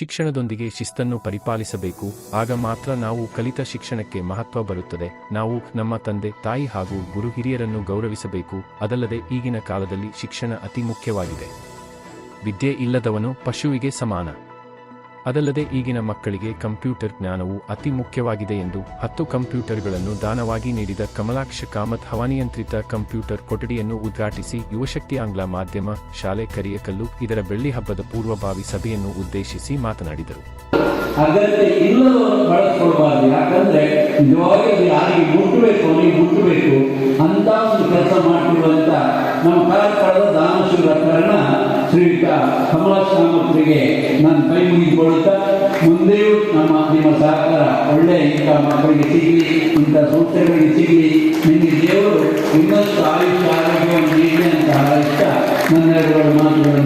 ಶಿಕ್ಷಣದೊಂದಿಗೆ ಶಿಸ್ತನ್ನು ಪರಿಪಾಲಿಸಬೇಕು, ಆಗ ಮಾತ್ರ ನಾವು ಕಲಿತ ಶಿಕ್ಷಣಕ್ಕೆ ಮಹತ್ವ ಬರುತ್ತದೆ. ನಾವು ನಮ್ಮ ತಂದೆ, ತಾಯಿ ಹಾಗೂ ಗುರು ಹಿರಿಯರನ್ನು ಗೌರವಿಸಬೇಕು. ಅದಲ್ಲದೆ ಈಗಿನ ಕಾಲದಲ್ಲಿ ಶಿಕ್ಷಣ ಅತಿ ಮುಖ್ಯವಾಗಿದೆ. ವಿದ್ಯೆ ಇಲ್ಲದವನು ಪಶುವಿಗೆ ಸಮಾನ. ಅದಲ್ಲದೆ ಈಗಿನ ಮಕ್ಕಳಿಗೆ ಕಂಪ್ಯೂಟರ್ ಜ್ಞಾನವು ಅತಿ ಮುಖ್ಯವಾಗಿದೆ ಎಂದು ಹತ್ತು ಕಂಪ್ಯೂಟರ್ಗಳನ್ನು ದಾನವಾಗಿ ನೀಡಿದ ಕಮಲಾಕ್ಷ ಕಾಮತ್ ಹವಾನಿಯಂತ್ರಿತ ಕಂಪ್ಯೂಟರ್ ಕೊಠಡಿಯನ್ನು ಉದ್ಘಾಟಿಸಿ ಯುವಶಕ್ತಿ ಆಂಗ್ಲ ಮಾಧ್ಯಮ, ಶಾಲೆ ಕರಿಯಕಲ್ಲು ಇದರ ಬೆಳ್ಳಿ ಹಬ್ಬದ ಪೂರ್ವಭಾವಿ ಸಭೆಯನ್ನು ಉದ್ದೇಶಿಸಿ ಮಾತನಾಡಿದರು. ಅಂತ ಒಂದು ಮಾಡ್ತಿರುವಂತ ನಮ್ಮ ಕಾರ್ಯಕ್ರಮದ ದಾನಶೂರ ಕಾರಣ ಶ್ರೀಯುತ ಕಮಲಾಶ್ರಾಮರಿಗೆ ನಾನು ಕೈ ಮುಗಿದುಕೊಳ್ಳುತ್ತಾ ಮುಂದೆಯೂ ನಮ್ಮ ನಿಮ್ಮ ಸಹಕಾರ, ಒಳ್ಳೆ ಇಂಥ ಮಕ್ಕಳಿಗೆ ಸಿಗಲಿ, ಇಂಥ ಸಂಸ್ಥೆಗಳಿಗೆ ಸಿಗಲಿ. ನಿಮಗೆ ದೇವರು ಇನ್ನಷ್ಟು ಆಯುಷ್ಯ ಆರೋಗ್ಯವನ್ನು ನೀಡಿ ಅಂತ ಹಾರೈಸ್ತಾ ನನ್ನ ಮಾತುಗಳನ್ನು